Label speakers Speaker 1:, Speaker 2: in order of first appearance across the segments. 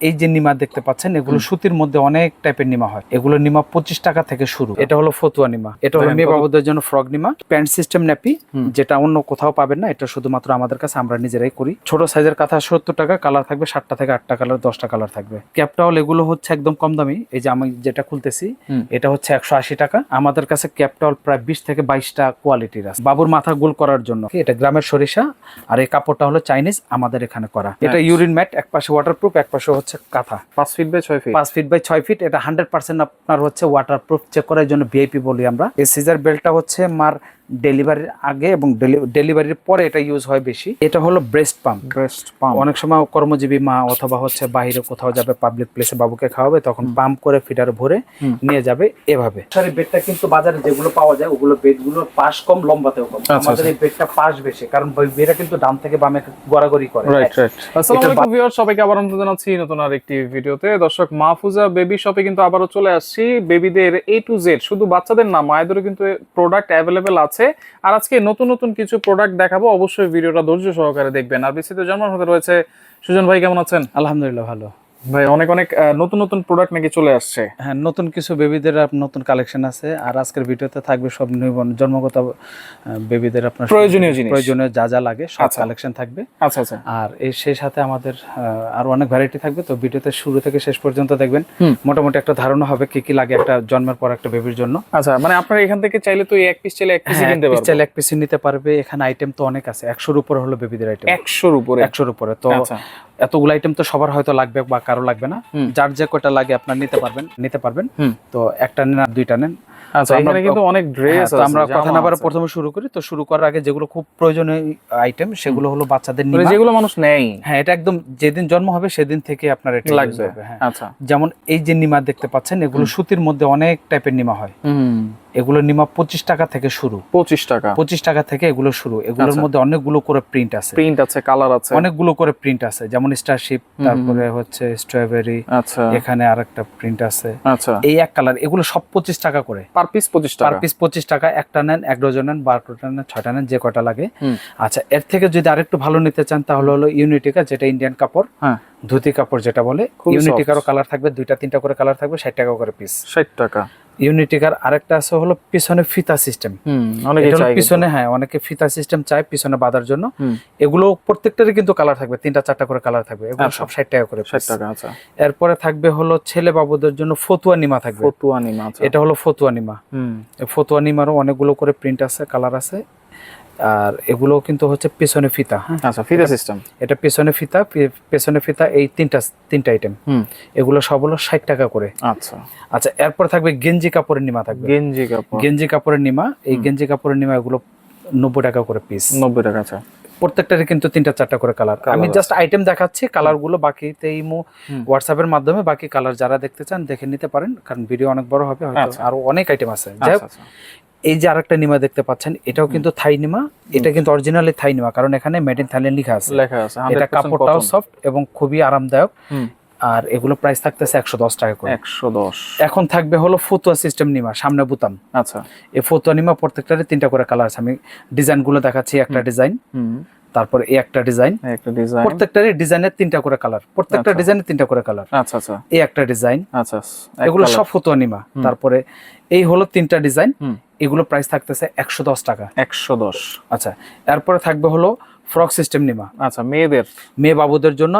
Speaker 1: এই যে নিমা দেখতে পাচ্ছেন এগুলো সুতির মধ্যে অনেক টাইপের নিমা হয়। এগুলো নিমা পঁচিশ টাকা থেকে শুরু। এটা হলো ফতুয়া নিমা। এটা হলো মেয়ে বাবুদের জন্য ফ্রক নিমা। প্যান্ট সিস্টেম ন্যাপি যেটা অন্য কোথাও পাবেন না এটা শুধুমাত্র আমাদের কাছে আমরা নিজেরাই করি। ছোট সাইজের কাঁথা সত্তর টাকা কালার থাকবে সাতটা থেকে আটটা কালার দশটা কালার থাকবে। ক্যাপটাউল এগুলো হচ্ছে একদম কম দামি। এই যে আমি যেটা খুলতেছি এটা হচ্ছে একশো আশি টাকা। আমাদের কাছে ক্যাপটাউল প্রায় বিশ থেকে বাইশটা কোয়ালিটির আছে। বাবুর মাথা গোল করার জন্য। এটা গ্রামের সরিষা আর এই কাপড়টা হলো চাইনিজ আমাদের এখানে করা। এটা ইউরিন ম্যাট এক পাশে ওয়াটারপ্রুফ এক পাশে হচ্ছে কাঁথা।
Speaker 2: পাঁচ ফিট বাই ছয় ফিট
Speaker 1: পাঁচ ফিট বাই ছয় ফিট এটা হান্ড্রেড পার্সেন্ট আপনার হচ্ছে ওয়াটার প্রুফ চেক করার জন্য ভিআইপি বলি আমরা। এই সিজার বেল্টটা হচ্ছে মার ডেলিভারির আগে এবং ডেলিভারির পরে এটা ইউজ হয় বেশি। এটা হলো ব্রেস্ট পাম্প
Speaker 2: ব্রেস্ট পাম্প
Speaker 1: অনেক সময় কর্মজীবী মা অথবা হচ্ছে বাইরে কোথাও যাবে পাবলিক প্লেসে বাবুকে খাওয়াবে তখন পাম্প করে ফিডার ভরে নিয়ে যাবে এভাবে। সরি বেডটা কিন্তু বাজারে যেগুলো পাওয়া যায় ওগুলো বেডগুলো পাশ কম লম্বাতেও কম।
Speaker 2: আচ্ছা,
Speaker 1: আমাদের এই বেডটা পাশ বেশি কারণ বেডটা কিন্তু ডান থেকে বামে গড়াগড়ি করে।
Speaker 2: রাইট রাইট আসসালামু আলাইকুম ভিউয়ার সবাইকে আবার আমন্ত্রণ জানাচ্ছি নতুন আর একটি ভিডিওতে। দর্শক মাহফুজা বেবি শপে কিন্তু আবারও চলে আসছি। বেবিদের এ টু জেড শুধু বাচ্চাদের না মায়েদেরও কিন্তু প্রোডাক্ট অ্যাভেলেবেল আছে। আর আজকে নতুন নতুন কিছু প্রোডাক্ট দেখাবো, অবশ্যই ভিডিওটা ধৈর্য সহকারে দেখবেন। আর বিস্তৃত জানার হতে রয়েছে। সুজন ভাই, কেমন আছেন?
Speaker 1: আলহামদুলিল্লাহ, ভালো।
Speaker 2: ভাই অনেক অনেক নতুন নতুন প্রোডাক্ট নাকি চলে আসছে?
Speaker 1: হ্যাঁ নতুন কিছু বেবিদের নতুন কালেকশন আছে। আর আজকের ভিডিওতে থাকবে সব নিবন জন্মগত বেবিদের আপনার
Speaker 2: প্রয়োজনীয় জিনিস।
Speaker 1: প্রয়োজনীয় যা যা লাগে সব
Speaker 2: আচ্ছা।
Speaker 1: কালেকশন থাকবে।
Speaker 2: আচ্ছা আচ্ছা।
Speaker 1: আর এই সেই সাথে আমাদের আরও অনেক ভ্যারাইটি থাকবে। তো ভিডিওতে শুরু থেকে শেষ পর্যন্ত দেখবেন। মোটামুটি একটা ধারণা হবে কি কি লাগে একটা জন্মের পর একটা বেবির জন্য।
Speaker 2: আচ্ছা মানে আপনার এখান থেকে চাইলে তো এক পিস চাইলে এক পিস
Speaker 1: হ্যাঁ,
Speaker 2: কিনতে
Speaker 1: এক চাইলে এক পিস নিতে পারবে। এখানে আইটেম তো অনেক আছে। একশোর উপর হলো বেবিদের আইটেম
Speaker 2: একশোর উপরে?
Speaker 1: একশোর উপরে। তো
Speaker 2: আচ্ছা।
Speaker 1: এতগুলো আইটেম তো সবার হয়তো লাগবে বা কারও লাগবে না। যার যে কয়টা লাগে আপনার নিতে পারবেন নিতে পারবেন। তো একটা নেন আর দুইটা নেন।
Speaker 2: আচ্ছা
Speaker 1: তো আমরা
Speaker 2: এখানে কিন্তু অনেক
Speaker 1: হ্যাঁ,
Speaker 2: ড্রেস
Speaker 1: আমরা কথা না বারে প্রথমে শুরু করি। তো শুরু করার আগে যেগুলো খুব প্রয়োজনীয় আইটেম সেগুলো হলো বাচ্চাদের
Speaker 2: মানে
Speaker 1: নিমা।
Speaker 2: যেগুলো মানুষ নেই
Speaker 1: হ্যাঁ এটা একদম যেদিন জন্ম হবে সেদিন থেকে আপনার এটা
Speaker 2: লাগবে।
Speaker 1: হ্যাঁ।
Speaker 2: আচ্ছা।
Speaker 1: যেমন এই যে নিমা দেখতে পাচ্ছেন এগুলো সুতির মধ্যে অনেক টাইপের নিমা হয়। এগুলো নিমা পঁচিশ টাকা থেকে শুরু।
Speaker 2: পঁচিশ টাকা।
Speaker 1: পঁচিশ টাকা থেকে এগুলো শুরু। এগুলোর
Speaker 2: আচ্ছা।
Speaker 1: মধ্যে অনেকগুলো করে প্রিন্ট আছে।
Speaker 2: প্রিন্ট আছে কালার আছে।
Speaker 1: অনেকগুলো করে প্রিন্ট আছে। যেমন স্টারশিপ তারপরে হচ্ছে স্ট্রবেরি
Speaker 2: আচ্ছা।
Speaker 1: এখানে আরেকটা প্রিন্ট আছে।
Speaker 2: আচ্ছা।
Speaker 1: এই এক কালার এগুলো সব পঁচিশ টাকা করে।
Speaker 2: পার পিস পঁচিশ টাকা।
Speaker 1: পার পিস পঁচিশ টাকা একটা নেন এক ডজন নেন বারোটা নেন ছয়টা নেন যে কটা লাগে। আচ্ছা এর থেকে যদি আরেকটু ভালো নিতে চান তাহলে হলো ইউনিটিকা যেটা ইন্ডিয়ান কাপড়।
Speaker 2: হ্যাঁ।
Speaker 1: ধুতি কাপড় যেটা বলে ইউনিটিকারও কালার থাকবে দুইটা তিনটা করে কালার থাকবে ষাট টাকা করে পিস
Speaker 2: ষাট টাকা।
Speaker 1: ইউনিটিকার আরেকটা আছে হলো পিছনে ফিতা সিস্টেম। পিছনে হ্যাঁ অনেকে ফিতা সিস্টেম চায় পিছনে বাঁধার জন্য। এগুলো প্রত্যেকটারই কিন্তু কালার থাকবে তিনটা চারটা করে কালার থাকবে। এগুলো
Speaker 2: আচ্ছা।
Speaker 1: সব ষাট টাকা করে
Speaker 2: আচ্ছা।
Speaker 1: এরপরে থাকবে হলো ছেলে বাবুদের জন্য ফতুয়া নিমা থাকবে।
Speaker 2: ফতুয়া নিম আচ্ছা।
Speaker 1: এটা হলো ফতুয়া নিমা। ফতুয়া নিমারও অনেকগুলো করে প্রিন্ট আছে কালার আছে। আর এগুলো কিন্তু হচ্ছে পেছনে ফিতা হ্যাঁ?
Speaker 2: আচ্ছা ফিতা সিস্টেম
Speaker 1: এটা পেছনে ফিতা পেছনে ফিতা এই তিনটা তিনটা আইটেম
Speaker 2: হুম।
Speaker 1: এগুলো সব হলো ষাট টাকা করে।
Speaker 2: আচ্ছা।
Speaker 1: আচ্ছা এরপর থাকবে গেঞ্জি কাপড়ের নিমা থাকবে।
Speaker 2: গেঞ্জি কাপড়।
Speaker 1: গেঞ্জি কাপড়ের নিমা এই গেঞ্জি কাপড়ের নিমা এগুলো নব্বই টাকা করে পিস
Speaker 2: নব্বই টাকা আচ্ছা।
Speaker 1: প্রত্যেকটারই কিন্তু তিনটা চারটা করে কালার আমি জাস্ট আইটেম দেখাচ্ছি কালারগুলো বাকিতে ইমো
Speaker 2: হুম।
Speaker 1: হোয়াটসঅ্যাপের মাধ্যমে বাকি কালার যারা দেখতে চান দেখে নিতে পারেন কারণ ভিডিও অনেক বড় হবে হয়তো
Speaker 2: আচ্ছা।
Speaker 1: আরও অনেক আইটেম আছে। যাই
Speaker 2: আচ্ছা।
Speaker 1: এই যে আরেকটা নিমা দেখতে পাচ্ছেন এটাও কিন্তু থাই নিমা এটা কিন্তু অরিজিনালি থাই নিমা কারণ এখানে মেড ইন থাইল্যান্ড লেখা আছে।
Speaker 2: লেখা আছে
Speaker 1: এটা কাপড়টাও সফট এবং খুবই আরামদায়ক।
Speaker 2: হুম।
Speaker 1: আর এগুলো প্রাইস থাকতেছে একশো দশ টাকা করে।
Speaker 2: একশো দশ।
Speaker 1: এখন থাকবে হলো ফতুয়া সিস্টেম নিমা সামনে বুতাম।
Speaker 2: আচ্ছা।
Speaker 1: এই ফতুয়া নিমা প্রত্যেকটারে তিনটা করে কালার আছে। আমি ডিজাইনগুলো দেখাচ্ছি একটা ডিজাইন
Speaker 2: হুম।
Speaker 1: তারপর এই একটা ডিজাইন।
Speaker 2: একটা ডিজাইন।
Speaker 1: প্রত্যেকটারই ডিজাইনের তিনটা করে কালার। প্রত্যেকটা
Speaker 2: আচ্ছা।
Speaker 1: ডিজাইনের তিনটা করে কালার।
Speaker 2: আচ্ছা আচ্ছা।
Speaker 1: এই একটা ডিজাইন।
Speaker 2: আচ্ছা
Speaker 1: এগুলো সব ফতুয়া নিমা। তারপরে এই হলো তিনটা ডিজাইন। এগুলো প্রাইস থাকতেছে একশো দশ টাকা।
Speaker 2: একশো দশ।
Speaker 1: আচ্ছা এরপরে থাকবে হলো ফ্রক সিস্টেম নিমা
Speaker 2: আচ্ছা মেয়েদের?
Speaker 1: মেয়ে বাবুদের জন্য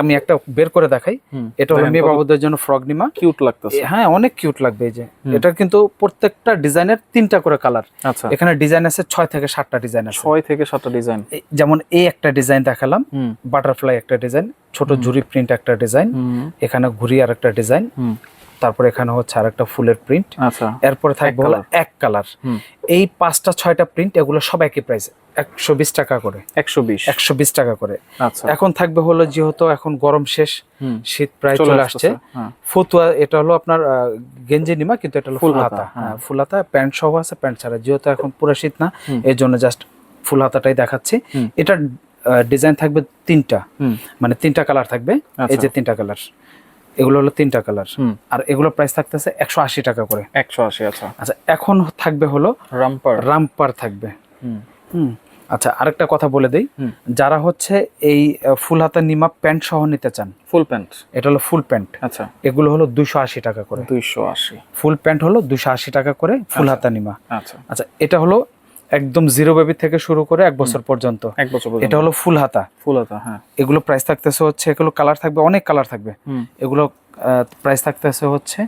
Speaker 1: আমি একটা বের করে দেখাই। এটা হলো মেয়ে বাবুদের জন্য ফ্রক নিমা
Speaker 2: কিউট লাগতেছে।
Speaker 1: হ্যাঁ অনেক কিউট লাগবে এই যে। এটা কিন্তু প্রত্যেকটা ডিজাইনের তিনটা করে কালার।
Speaker 2: আচ্ছা।
Speaker 1: এখানে ডিজাইন আছে ছয় থেকে সাতটা ডিজাইন আছে।
Speaker 2: ছয় থেকে সাতটা ডিজাইন।
Speaker 1: যেমন এই একটা ডিজাইন দেখালাম বাটারফ্লাই একটা ডিজাইন ছোট জুরি প্রিন্ট একটা ডিজাইন এখানে ঘুরি আর একটা ডিজাইন তারপর এখানে হচ্ছে আর একটা ফুলের প্রিন্ট
Speaker 2: আচ্ছা
Speaker 1: এরপরে থাকবে হলো এক কালার এই পাঁচটা ছয়টা প্রিন্ট এগুলো সব একই প্রাইস একশো বিশ টাকা করে।
Speaker 2: একশো বিশ।
Speaker 1: একশো বিশ টাকা করে।
Speaker 2: আচ্ছা।
Speaker 1: এখন থাকবে হলো যেহেতু এখন গরম শেষ শীত প্রায়
Speaker 2: চলে
Speaker 1: আসছে।
Speaker 2: হ্যাঁ।
Speaker 1: ফতুয়া এটা হলো আপনার গেঞ্জি নিমা কিন্তু এটা হলো
Speaker 2: ফুল হাতা, হ্যাঁ।
Speaker 1: হ্যাঁ ফুল হাতা প্যান্ট সহ আছে প্যান্ট ছাড়া। যেহেতু এখন পুরো শীত না এর জন্য জাস্ট ফুল হাতাটাই দেখাচ্ছি। এটা ডিজাইন থাকবে তিনটা। মানে তিনটা কালার থাকবে। এই
Speaker 2: আচ্ছা।
Speaker 1: যে তিনটা কালার এগুলো হলো তিনটা কালার। আর এগুলো প্রাইস থাকতেছে একশো আশি টাকা করে।
Speaker 2: একশো আশি আচ্ছা।
Speaker 1: আচ্ছা এখন থাকবে হলো
Speaker 2: রামপার
Speaker 1: রামপার থাকবে।
Speaker 2: হুম।
Speaker 1: হুম আচ্ছা আরেকটা কথা বলে দেই। যারা হচ্ছে এই ফুল হাতা নিমা প্যান্ট সহ নিতে চান
Speaker 2: ফুল প্যান্ট
Speaker 1: এটা হলো ফুল প্যান্ট
Speaker 2: আচ্ছা।
Speaker 1: এগুলো হলো দুশো আশি টাকা করে।
Speaker 2: দুইশো আশি।
Speaker 1: ফুল প্যান্ট হলো দুশো আশি টাকা করে ফুল হাতা নিমা
Speaker 2: আচ্ছা।
Speaker 1: আচ্ছা এটা হলো একদম জিরো বেবি থেকে শুরু করে এক বছর পর্যন্ত।
Speaker 2: এক বছর
Speaker 1: এটা হলো ফুল হাতা।
Speaker 2: ফুল হাতা হ্যাঁ।
Speaker 1: এগুলো প্রাইস থাকতেছে হচ্ছে এগুলো কালার থাকবে অনেক কালার থাকবে। এগুলো প্রাইস থাকতেছে হচ্ছে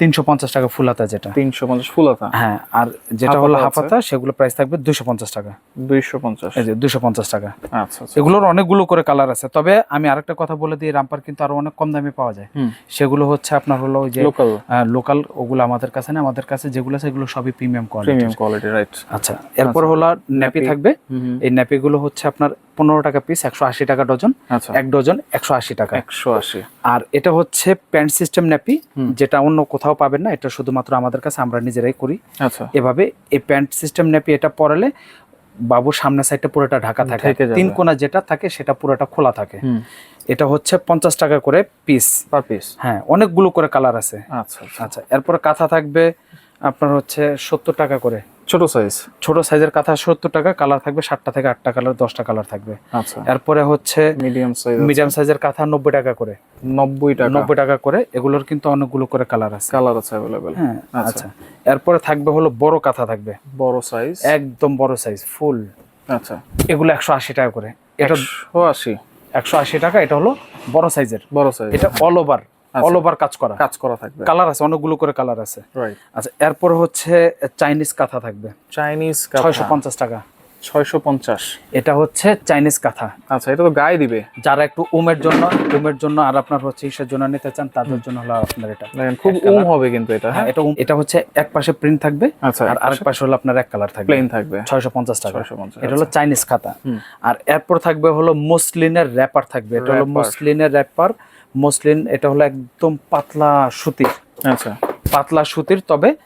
Speaker 1: তিনশো পঞ্চাশ টাকা ফুল হাতা যেটা।
Speaker 2: তিনশো পঞ্চাশ ফুল হাতা
Speaker 1: হ্যাঁ আর যেটা হলো হাফ হাতা সেগুলো প্রাইস থাকবে দুশো পঞ্চাশ টাকা।
Speaker 2: দুইশো পঞ্চাশ।
Speaker 1: এই যে দুশো পঞ্চাশ টাকা।
Speaker 2: আচ্ছা আচ্ছা।
Speaker 1: এগুলোর অনেকগুলো করে কালার আছে। তবে আমি আরেকটা কথা বলে দিই রামপার কিন্তু আরও অনেক কম দামে পাওয়া যায়। সেগুলো হচ্ছে আপনার হলো ওই যে
Speaker 2: লোকাল
Speaker 1: লোকাল ওগুলো আমাদের কাছে না আমাদের কাছে যেগুলো আছে এগুলো সবই premium quality
Speaker 2: premium quality right
Speaker 1: আচ্ছা এরপর হলো ন্যাপি থাকবে। এই ন্যাপিগুলো হচ্ছে আপনার পনেরো টাকা পিস একশো আশি টাকা ডজন
Speaker 2: আচ্ছা।
Speaker 1: এক ডজন একশো আশি টাকা।
Speaker 2: একশো আশি।
Speaker 1: আর এটা হচ্ছে প্যান্ট সিস্টেম ন্যাপি। যেটা অন্য কোথাও পাবেন না এটা শুধুমাত্র আমাদের কাছে আমরা নিজেরাই করি।
Speaker 2: আচ্ছা।
Speaker 1: এভাবে এই প্যান্ট সিস্টেম ন্যাপি এটা পরালে বাবুর সামনের সাইডটা পুরোটা ঢাকা থাকে। তিন কোনা যেটা থাকে সেটা পুরোটা খোলা থাকে। এটা হচ্ছে পঞ্চাশ টাকা করে পিস
Speaker 2: পার পিস
Speaker 1: হ্যাঁ অনেকগুলো করে কালার আছে।
Speaker 2: আচ্ছা আচ্ছা।
Speaker 1: আচ্ছা এরপরে কাঁথা থাকবে আপনার হচ্ছে সত্তর টাকা করে।
Speaker 2: ছোট সাইজ
Speaker 1: ছোট সাইজের কাঁথা সত্তর টাকা কালার থাকবে সাতটা থেকে আটটা কালার দশটা কালার থাকবে।
Speaker 2: আচ্ছা।
Speaker 1: এরপরে হচ্ছে
Speaker 2: মিডিয়াম সাইজ
Speaker 1: মিডিয়াম সাইজের কাঁথা নব্বই টাকা করে।
Speaker 2: নব্বই টাকা।
Speaker 1: নব্বই টাকা করে এগুলোর কিন্তু অনেকগুলো করে কালার আছে।
Speaker 2: কালার আছে অ্যাভেলেবেল
Speaker 1: হ্যাঁ
Speaker 2: আচ্ছা।
Speaker 1: আচ্ছা। এরপরে থাকবে হলো বড় কাঁথা থাকবে।
Speaker 2: বড় সাইজ
Speaker 1: একদম বড় সাইজ ফুল
Speaker 2: আচ্ছা।
Speaker 1: এগুলো একশো আশি টাকা করে। এটা
Speaker 2: একশো আশি।
Speaker 1: একশো আশি টাকা এটা হলো বড় সাইজের
Speaker 2: বড় সাইজ
Speaker 1: এটা অল ওভার অল ওভার কাজ করা।
Speaker 2: কাজ করা থাকবে।
Speaker 1: কালার আছে অনেকগুলো করে কালার আছে। আচ্ছা এরপর হচ্ছে চাইনিজ কাঁথা থাকবে।
Speaker 2: চাইনিজ
Speaker 1: ছয়শো পঞ্চাশ টাকা।
Speaker 2: ছয়শো পঞ্চাশ।
Speaker 1: এটা হচ্ছে চাইনিজ কাঁথা।
Speaker 2: আচ্ছা এটা তো গায়ে দিবে।
Speaker 1: যারা একটু উমের জন্য উমের জন্য আর আপনার হচ্ছে ইসের জন্য নিতে চান তাদের জন্য হলো আপনার এটা।
Speaker 2: খুব উম হবে কিন্তু এটা
Speaker 1: হ্যাঁ
Speaker 2: হ্যাঁ?
Speaker 1: এটা এটা হচ্ছে এক পাশে প্রিন্ট থাকবে
Speaker 2: আচ্ছা
Speaker 1: আর আরেক পাশে হলো আপনার এক কালার থাকবে।
Speaker 2: প্লেন থাকবে।
Speaker 1: ছয়শো পঞ্চাশ টাকা।
Speaker 2: 650
Speaker 1: এটা হলো চাইনিজ খাতা আর এরপর থাকবে হলো মসলিনের র্যাপার থাকবে। এটা হলো। মসলিনের র্যাপার মসলিন এটা হলো একদম পাতলা সুতির।
Speaker 2: আচ্ছা।
Speaker 1: পাতলা সুতির তবে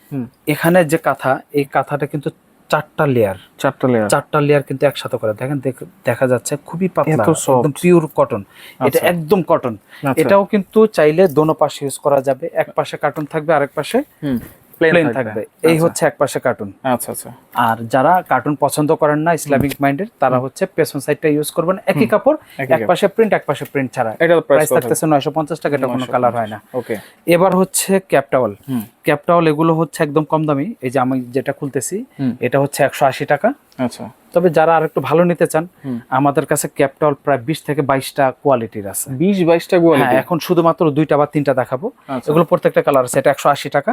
Speaker 1: এখানে যে কাঁথা এই কাঁথাটা কিন্তু চারটা লেয়ার
Speaker 2: চারটা লেয়ার
Speaker 1: চারটা লেয়ার কিন্তু একসাথে করে। দেখেন দেখ- যাচ্ছে খুবই পাতলা একদম পিওর কটন এটা
Speaker 2: আচ্ছা।
Speaker 1: একদম কটন
Speaker 2: আচ্ছা।
Speaker 1: এটাও কিন্তু চাইলে দোনো পাশে ইউজ করা যাবে। এক পাশে কার্টন থাকবে আরেক পাশে প্লেন থাকবে। এই হচ্ছে এক পাশে কার্টুন
Speaker 2: আচ্ছা আচ্ছা।
Speaker 1: আর যারা কার্টুন পছন্দ করেন না ইসলামিক মাইন্ডের তারা হচ্ছে পেছন সাইডটা ইউজ করবেন। একই কাপড় এক পাশে প্রিন্ট এক পাশে প্রিন্ট ছাড়া।
Speaker 2: এটা
Speaker 1: প্রাইস থাকতেছে নয়শো পঞ্চাশ টাকা এটা কোনো কালার হয় না।
Speaker 2: ওকে
Speaker 1: এবার হচ্ছে ক্যাপটাওয়াল
Speaker 2: হুম।
Speaker 1: ক্যাপটাওয়াল এগুলো হচ্ছে একদম কম দামি। এই যে আমি যেটা খুলতেছি এটা হচ্ছে একশো আশি টাকা।
Speaker 2: আচ্ছা।
Speaker 1: তবে যারা আর একটু ভালো নিতে চান আমাদের কাছে ক্যাপটাওয়াল প্রায় বিশ থেকে বাইশটা কোয়ালিটির আছে।
Speaker 2: বিশ বাইশটা
Speaker 1: হ্যাঁ
Speaker 2: কোয়ালিটি
Speaker 1: এখন শুধুমাত্র দুইটা বা তিনটা দেখাবো।
Speaker 2: আচ্ছা।
Speaker 1: এগুলো প্রত্যেকটা কালার আছে এটা একশো আশি টাকা।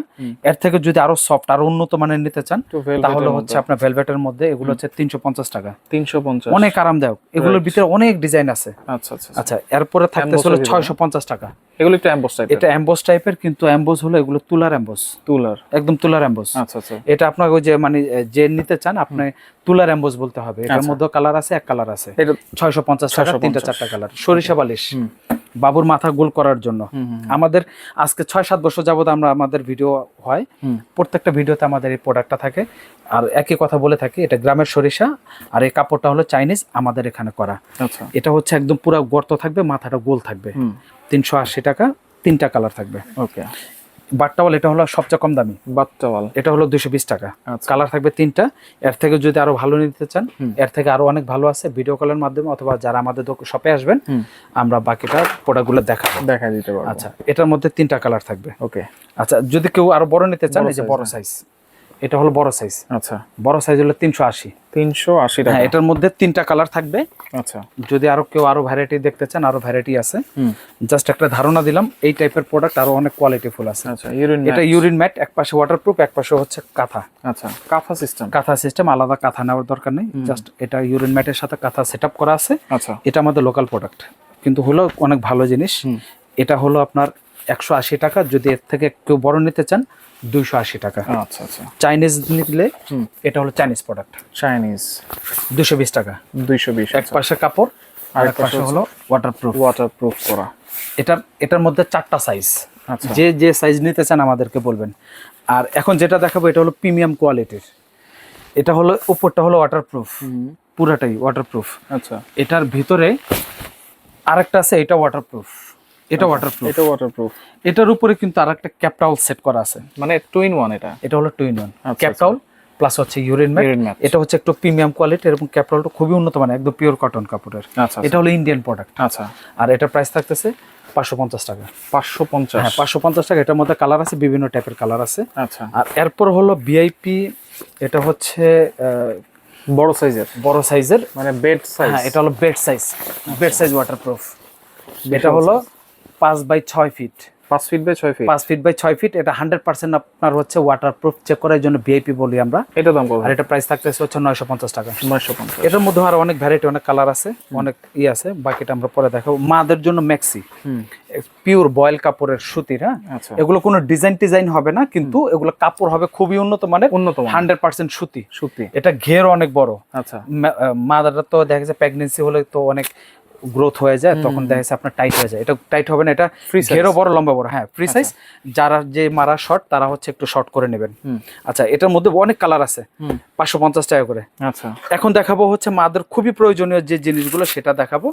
Speaker 1: এর থেকে যদি আরও সফট আরও উন্নত মানের নিতে চান তাহলে হচ্ছে। আপনার ভেলভেটের মধ্যে এগুলো হচ্ছে তিনশো পঞ্চাশ টাকা।
Speaker 2: তিনশো পঞ্চাশ।
Speaker 1: অনেক আরামদায়ক। এগুলোর ভিতরে অনেক ডিজাইন আছে।
Speaker 2: আচ্ছা আচ্ছা।
Speaker 1: আচ্ছা এরপরে থাকতে হলো ছয়শো পঞ্চাশ টাকা।
Speaker 2: এগুলো একটু অ্যাম্বস টাইপের
Speaker 1: এটা অ্যাম্বোস টাইপের কিন্তু অ্যাম্বোস হলো এগুলো তুলার অ্যাম্বোস
Speaker 2: তুলার।
Speaker 1: একদম তুলার অ্যাম্বোস
Speaker 2: আচ্ছা আচ্ছা।
Speaker 1: এটা আপনার ওই যে মানে যে নিতে চান আপনি তুলার অ্যাম্বোস বলতে হবে। এটার
Speaker 2: আচ্ছা।
Speaker 1: মধ্যে কালার আছে এক কালার আছে।
Speaker 2: এটা
Speaker 1: ছয়শো পঞ্চাশ টাকা
Speaker 2: 650
Speaker 1: তিনটা চারটা কালার সরিষা বালিশ।
Speaker 2: হুম।
Speaker 1: বাবুর মাথা গোল করার জন্য। আমাদের আজকে ছয় সাত বছর যাবত আমরা আমাদের ভিডিও হয়। প্রত্যেকটা ভিডিওতে আমাদের এই প্রোডাক্টটা থাকে। আর একই কথা বলে থাকি এটা গ্রামের সরিষা আর এই কাপড়টা হলো চাইনিজ আমাদের এখানে করা।
Speaker 2: আচ্ছা।
Speaker 1: এটা হচ্ছে একদম পুরো গর্ত থাকবে মাথাটা গোল থাকবে। তিনশো আশি টাকা তিনটা কালার থাকবে।
Speaker 2: ওকে
Speaker 1: বাট্টাওয়াল এটা হলো সবচেয়ে কম দামি।
Speaker 2: বাট্টাওয়াল।
Speaker 1: এটা হলো দুশো বিশ টাকা।
Speaker 2: আচ্ছা।
Speaker 1: কালার থাকবে তিনটা। এর থেকে যদি আরও ভালো নিতে চান এর থেকে আরও অনেক ভালো আছে ভিডিও কলের মাধ্যমে অথবা যারা আমাদের শপে আসবেন আমরা বাকিটা প্রোডাক্টগুলো
Speaker 2: দেখা দিতে পারব।
Speaker 1: আচ্ছা এটার মধ্যে তিনটা কালার থাকবে।
Speaker 2: ওকে।
Speaker 1: আচ্ছা যদি কেউ আরও বড় নিতে চান এই যে বড় সাইজ এটা হলো বড় সাইজ
Speaker 2: আচ্ছা।
Speaker 1: বড় সাইজ হলো তিনশো আশি।
Speaker 2: তিনশো আশি টাকা।
Speaker 1: হ্যাঁ এটার মধ্যে তিনটা কালার থাকবে।
Speaker 2: আচ্ছা।
Speaker 1: যদি আরও কেউ আরও ভ্যারাইটি দেখতে চান আরও ভ্যারাইটি আছে।
Speaker 2: হুম।
Speaker 1: জাস্ট একটা ধারণা দিলাম এই টাইপের প্রোডাক্ট আরও অনেক কোয়ালিটি ফুল আছে।
Speaker 2: আচ্ছা ইউরিন
Speaker 1: এটা ইউরিন ম্যাট এক পাশে ওয়াটারপ্রুফ এক পাশে হচ্ছে কাঁথা।
Speaker 2: আচ্ছা কাঁথা সিস্টেম
Speaker 1: কাঁথা সিস্টেম আলাদা কাঁথা নেওয়ার দরকার নেই। জাস্ট এটা ইউরিন ম্যাটের সাথে কাঁথা সেট করা আছে।
Speaker 2: আচ্ছা।
Speaker 1: এটা আমাদের লোকাল প্রোডাক্ট কিন্তু হলো অনেক ভালো জিনিস। এটা হলো আপনার একশো আশি টাকা যদি এর থেকে কেউ বড় নিতে চান দুইশো আশি টাকা।
Speaker 2: আচ্ছা আচ্ছা।
Speaker 1: চাইনিজ নিলে এটা হলো চাইনিজ প্রোডাক্ট
Speaker 2: চাইনিজ।
Speaker 1: দুশো বিশ টাকা।
Speaker 2: দুইশো বিশ
Speaker 1: এক পাশে কাপড় আর এক পাশে হলো ওয়াটারপ্রুফ
Speaker 2: ওয়াটার প্রুফ করা।
Speaker 1: এটার এটার মধ্যে চারটা সাইজ
Speaker 2: আচ্ছা।
Speaker 1: যে যে সাইজ নিতে চান আমাদেরকে বলবেন। আর এখন যেটা দেখাবো এটা হলো প্রিমিয়াম কোয়ালিটির এটা হলো উপরটা হলো ওয়াটারপ্রুফ পুরাটাই ওয়াটারপ্রুফ
Speaker 2: আচ্ছা।
Speaker 1: এটার ভিতরে আরেকটা আছে এটা ওয়াটারপ্রুফ এটা ওয়াটারপ্রুফ
Speaker 2: এটা ওয়াটারপ্রুফ
Speaker 1: এটার উপরে কিন্তু আর আরেকটা ক্যাপটাউল সেট করা আছে।
Speaker 2: মানে টু ইন ওয়ান এটা?
Speaker 1: এটা হলো টু ইন ওয়ান
Speaker 2: আচ্ছা,
Speaker 1: ক্যাপটাউল প্লাস হচ্ছে ইউরিন ম্যাট এটা হচ্ছে একটু প্রিমিয়াম কোয়ালিটি এবং ক্যাপরলটা খুবই উন্নত মানে একদম পিওর কটন কাপড়ের।
Speaker 2: আচ্ছা
Speaker 1: এটা হলো ইন্ডিয়ান প্রোডাক্ট
Speaker 2: আচ্ছা।
Speaker 1: আর এটা প্রাইস থাকতেছে পাঁচশো পঞ্চাশ টাকা।
Speaker 2: পাঁচশো পঞ্চাশ।
Speaker 1: হ্যাঁ পাঁচশো পঞ্চাশ টাকা। এটার মধ্যে কালার আছে বিভিন্ন টাইপের কালার আছে।
Speaker 2: আচ্ছা।
Speaker 1: আর এরপর হলো ভিআইপি এটা হচ্ছে
Speaker 2: বড় সাইজের
Speaker 1: বড় সাইজের
Speaker 2: মানে বেড সাইজ
Speaker 1: হ্যাঁ এটা হলো bed size bed size waterproof এটা হলো পাঁচ বাই ছয় ফিট।
Speaker 2: পাঁচ ফিট বাই ছয় ফিট?
Speaker 1: পাঁচ ফিট বাই ছয় ফিট এটা হান্ড্রেড পার্সেন্ট আপনার হচ্ছে ওয়াটারপ্রুফ চেক করার জন্য ভিআইপি বলি আমরা।
Speaker 2: এটা দাম
Speaker 1: আর এটা প্রাইস থাকতেছে হচ্ছে নয়শো পঞ্চাশ টাকা।
Speaker 2: নয়শো পঞ্চাশ।
Speaker 1: এটার মধ্যে আরও অনেক ভ্যারাইটি অনেক কালার আছে অনেক ই আছে বাকিটা আমরা পরে দেখাবো। মাদের জন্য ম্যাক্সি পিওর বয়েল কাপড়ের সুতির হ্যাঁ?
Speaker 2: আচ্ছা।
Speaker 1: এগুলো কোনো ডিজাইন টিজাইন হবে না কিন্তু এগুলো কাপড় হবে খুবই উন্নত মানের
Speaker 2: উন্নত
Speaker 1: হান্ড্রেড পার্সেন্ট সুতি।
Speaker 2: সুতি।
Speaker 1: এটা ঘের অনেক বড়।
Speaker 2: আচ্ছা।
Speaker 1: মাদারটা তো দেখা যায় প্রেগনেন্সি হলে তো অনেক গ্রোথ হয়ে যায় তখন দেখা যাচ্ছে আপনার টাইট হয়ে যায়। এটা টাইট হবে না এটা। ঘেরও বড় লম্বা বড়। হ্যাঁ ফ্রি সাইজ যারা যে মারা শর্ট তারা হচ্ছে একটু শর্ট করে নেবেন। আচ্ছা এটার মধ্যে অনেক কালার আছে। পাঁচশো পঞ্চাশ টাকা করে।
Speaker 2: আচ্ছা।
Speaker 1: এখন দেখাবো হচ্ছে মাদের খুবই প্রয়োজনীয় যে জিনিসগুলো সেটা দেখাবো।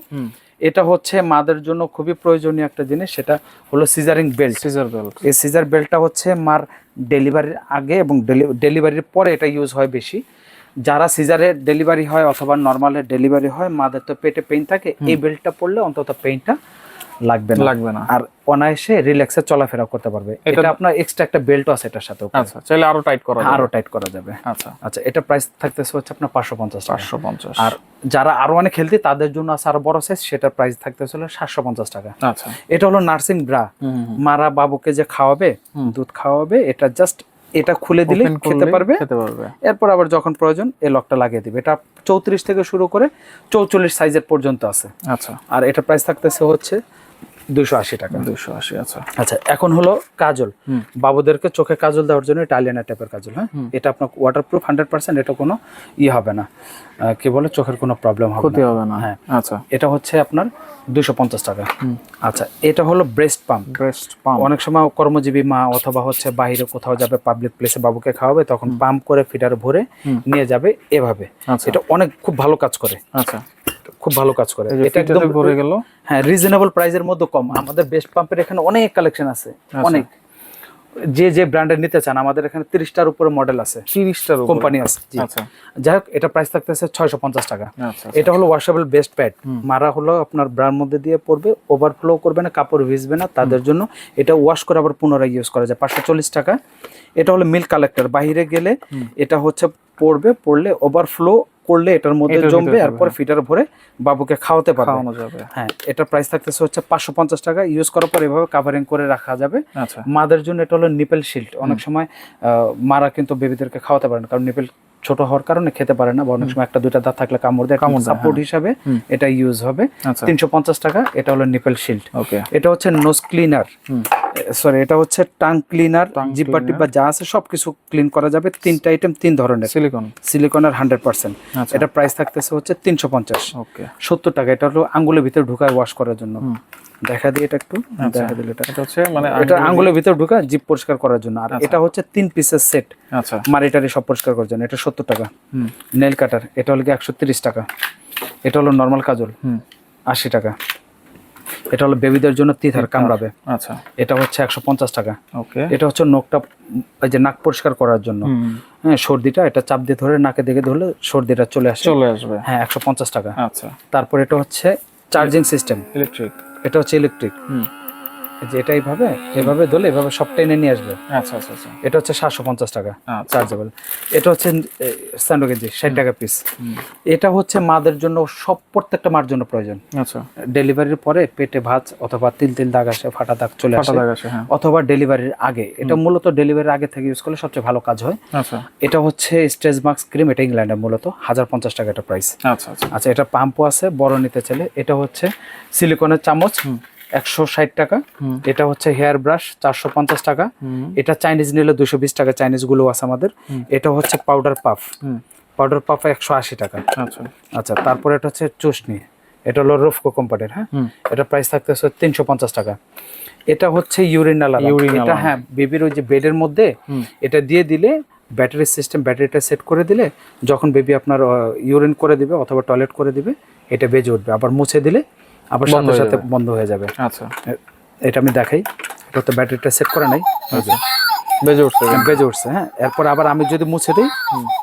Speaker 1: এটা হচ্ছে মাদের জন্য খুবই প্রয়োজনীয় একটা জিনিস সেটা হলো সিজারিং বেল্ট
Speaker 2: সিজার বেল্ট
Speaker 1: এই সিজার বেল্টটা হচ্ছে মার ডেলিভারির আগে এবং ডেলিভারির পরে এটা ইউজ হয় বেশি। যারা সিজারের ডেলিভারি হয় অথবা নর্মালের ডেলিভারি হয় মাদের তো পেটে পেইন থাকে এই বেল্টটা পরলে অন্তত পেইনটা লাগবে না।
Speaker 2: লাগবে না।
Speaker 1: আর অনায়াসে রিল্যাক্সে চলাফেরা করতে পারবে। এটা আপনার এক্সট্রা একটা বেল্টও আছে এটার সাথে
Speaker 2: আচ্ছা চাইলে আরও টাইট করা যাবে।
Speaker 1: আরও টাইট করা যাবে।
Speaker 2: আচ্ছা।
Speaker 1: আচ্ছা এটা প্রাইস থাকতেছে হচ্ছে আপনার পাঁচশো পঞ্চাশ টাকা।
Speaker 2: পাঁচশো পঞ্চাশ।
Speaker 1: আর যারা আরও অনেক হেলদি তাদের জন্য আছে আরও বড় সাইজ সেটার প্রাইস থাকতেছে হলো সাতশো পঞ্চাশ টাকা।
Speaker 2: আচ্ছা।
Speaker 1: এটা হলো নার্সিং ব্রা। মারা বাবুকে যে খাওয়াবে দুধ খাওয়াবে এটা জাস্ট এটা খুলে দিলে খেতে পারবে। এরপর আবার যখন প্রয়োজন এই লকটা লাগিয়ে দিবে। এটা চৌত্রিশ থেকে শুরু করে চৌচল্লিশ সাইজের পর্যন্ত আছে।
Speaker 2: আচ্ছা।
Speaker 1: আর এটা প্রাইস থাকতেছে হচ্ছে দুশো আশি টাকা।
Speaker 2: দুইশো আশি আচ্ছা।
Speaker 1: আচ্ছা এখন হলো কাজল। বাবুদেরকে চোখে কাজল দেওয়ার জন্য এটা আলিয়ানা টাইপের কাজল হ্যাঁ? এটা আপনার ওয়াটারপ্রুফ হান্ড্রেড পার্সেন্ট এটা কোনো ই হবে না। কি বলে? চোখের কোনো প্রবলেম হবে
Speaker 2: ক্ষতি
Speaker 1: না।
Speaker 2: হবে না।
Speaker 1: হ্যাঁ।
Speaker 2: আচ্ছা।
Speaker 1: এটা হচ্ছে আপনার দুশো পঞ্চাশ টাকা। আচ্ছা এটা হলো ব্রেস্ট পাম্প
Speaker 2: ব্রেস্ট পাম্প
Speaker 1: অনেক সময় কর্মজীবী মা অথবা হচ্ছে বাইরে কোথাও যাবে পাবলিক প্লেসে বাবুকে খাওয়াবে তখন পাম্প করে ফিডার ভরে নিয়ে যাবে এভাবে।
Speaker 2: আচ্ছা।
Speaker 1: এটা অনেক খুব ভালো কাজ করে।
Speaker 2: আচ্ছা।
Speaker 1: খুব ভালো কাজ করে। এটা একদম
Speaker 2: ভরে গেল।
Speaker 1: হ্যাঁ রিজনেবল প্রাইসের মধ্যে কম। আমাদের বেস্ট পাম্পের এখানে অনেক কালেকশন আছে
Speaker 2: আচ্ছা।
Speaker 1: অনেক। যে যে ব্র্যান্ডের নিতে চান আমাদের এখানে তিরিশটার উপরে মডেল আছে।
Speaker 2: তিরিশটার
Speaker 1: কোম্পানি আছে।
Speaker 2: আচ্ছা।
Speaker 1: যাই হোক এটা প্রাইস থাকতেছে ছয়শো পঞ্চাশ টাকা।
Speaker 2: আচ্ছা
Speaker 1: এটা হলো ওয়াশেবল বেস্ট প্যাড মারা হলো আপনার ব্রার মধ্যে দিয়ে পড়বে ওভারফ্লো করবে না কাপড় ভিজবে না তাদের জন্য। এটা ওয়াশ করে আবার পুনরায় ইউজ করা যায় পাঁচশো চল্লিশ টাকা। এটা হলো মিল্ক কালেক্টর বাইরে গেলে এটা হচ্ছে পড়বে পড়লে ওভারফ্লো করলে এটার মধ্যে জমবে এরপর ফিটার ভরে বাবুকে খাওয়াতে পারবে।
Speaker 2: খাওয়ানো যাবে।
Speaker 1: হ্যাঁ এটার প্রাইস থাকতেছে হচ্ছে পাঁচশো পঞ্চাশ টাকা। ইউজ করার পর এভাবে কাভারিং করে রাখা যাবে।
Speaker 2: আচ্ছা।
Speaker 1: মাদের জন্য এটা হলো নিপেল শিল্ড অনেক সময় মারা কিন্তু বেবিদেরকে খাওয়াতে পারে না কারণ নিপেল ছোট হওয়ার কারণে খেতে পারে না বা অনেক সময় একটা দুইটা দাঁত থাকলে কামড় দেয়
Speaker 2: কামড়
Speaker 1: সাপোর্ট হিসাবে এটা ইউজ হবে।
Speaker 2: আচ্ছা।
Speaker 1: তিনশো পঞ্চাশ টাকা এটা হলো নিপেল শিল্ড
Speaker 2: ওকে
Speaker 1: এটা হচ্ছে নোজ ক্লিনার সরি এটা হচ্ছে টাং ক্লিনার জিব্বা টিব্বা যা আছে সবকিছু ক্লিন করা যাবে। তিনটা আইটেম তিন ধরনের।
Speaker 2: সিলিকন
Speaker 1: সিলিকনের হান্ড্রেড পার্সেন্ট
Speaker 2: আচ্ছা।
Speaker 1: এটা প্রাইস থাকতেছে হচ্ছে তিনশো পঞ্চাশ।
Speaker 2: ওকে
Speaker 1: সত্তর টাকা। এটা হলো আঙ্গুলের ভিতরে ঢুকায় ওয়াশ করার জন্য। দেখা দিই এটা একটু। দেখা দিলে এটা।
Speaker 2: এটা হচ্ছে মানে
Speaker 1: এটা আঙ্গুলের ভিতরে ঢুকা জিপ পরিষ্কার করার জন্য। আর এটা হচ্ছে তিন পিসের সেট
Speaker 2: আচ্ছা।
Speaker 1: মারিটারি সব পরিষ্কার করার জন্য। এটা সত্তর টাকা।
Speaker 2: হুম।
Speaker 1: নেল কাটার এটা হলো কি একশো তিরিশ টাকা। এটা হলো নর্মাল কাজল।
Speaker 2: হুম।
Speaker 1: আশি টাকা। এটা হলো বেবিদের জন্য তিথার কামড়াবে।
Speaker 2: আচ্ছা।
Speaker 1: এটা হচ্ছে একশো পঞ্চাশ টাকা।
Speaker 2: ওকে।
Speaker 1: এটা হচ্ছে নখটা এই যে নাক পরিষ্কার করার জন্য। হ্যাঁ সর্দিটা এটা চাপ দিয়ে ধরে নাকে দেখে ধরলে সর্দিটা চলে আসে।
Speaker 2: চলে আসবে।
Speaker 1: হ্যাঁ একশো পঞ্চাশ টাকা।
Speaker 2: আচ্ছা।
Speaker 1: তারপর এটা হচ্ছে চার্জিং সিস্টেম।
Speaker 2: ইলেকট্রিক
Speaker 1: এটা হচ্ছে ইলেকট্রিক যে এটা এইভাবে এভাবে ধরলে এভাবে সব টেনে নিয়ে আসবে।
Speaker 2: আচ্ছা আচ্ছা আচ্ছা।
Speaker 1: এটা হচ্ছে সাতশো পঞ্চাশ টাকা
Speaker 2: আচ্ছা।
Speaker 1: চার্জেবল এটা হচ্ছে স্ট্যান্ডো কেজি ষাট টাকা পিস এটা হচ্ছে মাদের জন্য সব প্রত্যেকটা মার জন্য প্রয়োজন।
Speaker 2: আচ্ছা।
Speaker 1: ডেলিভারির পরে পেটে ভাঁজ অথবা তিল তিল দাগ আসে ফাটা দাগ চলে আসে
Speaker 2: হ্যাঁ।
Speaker 1: অথবা ডেলিভারির আগে। এটা মূলত ডেলিভারির আগে থেকে ইউজ করলে সবচেয়ে ভালো কাজ হয়।
Speaker 2: আচ্ছা।
Speaker 1: এটা হচ্ছে স্ট্রেস মার্কস ক্রিম এটা ইংল্যান্ডের মূলত হাজার পঞ্চাশ টাকা এটা প্রাইস
Speaker 2: আচ্ছা আচ্ছা।
Speaker 1: আচ্ছা এটা পাম্পও আছে বড় নিতে চাইলে। এটা হচ্ছে সিলিকনের চামচ। একশো ষাট টাকা। এটা হচ্ছে হেয়ার ব্রাশ চারশো পঞ্চাশ টাকা। এটা চাইনিজ নিলে দুশো বিশ টাকা চাইনিজগুলো আছে আমাদের। এটা হচ্ছে পাউডার পাফ। পাউডার পাফ একশো আশি টাকা।
Speaker 2: আচ্ছা।
Speaker 1: আচ্ছা তারপরে এটা হচ্ছে চুষনি এটা হলো রুফকো কোম্পানির হ্যাঁ? এটা প্রাইস থাকতেছে তিনশো পঞ্চাশ টাকা। এটা হচ্ছে ইউরিনাল এটা হ্যাঁ বেবির ওই যে বেডের মধ্যে এটা দিয়ে দিলে ব্যাটারি সিস্টেম ব্যাটারিটা সেট করে দিলে যখন বেবি আপনার ইউরিন করে দিবে অথবা টয়লেট করে দিবে এটা বেজে উঠবে। আবার মুছে দিলে আবার সাথে সাথে বন্ধ হয়ে যাবে।
Speaker 2: আচ্ছা।
Speaker 1: এটা আমি দেখাই। এটা তো ব্যাটারিটা সেট করা নাই।
Speaker 2: বেজে উঠছে
Speaker 1: বেজে উঠছে হ্যাঁ। এরপর আবার আমি যদি মুছে দিই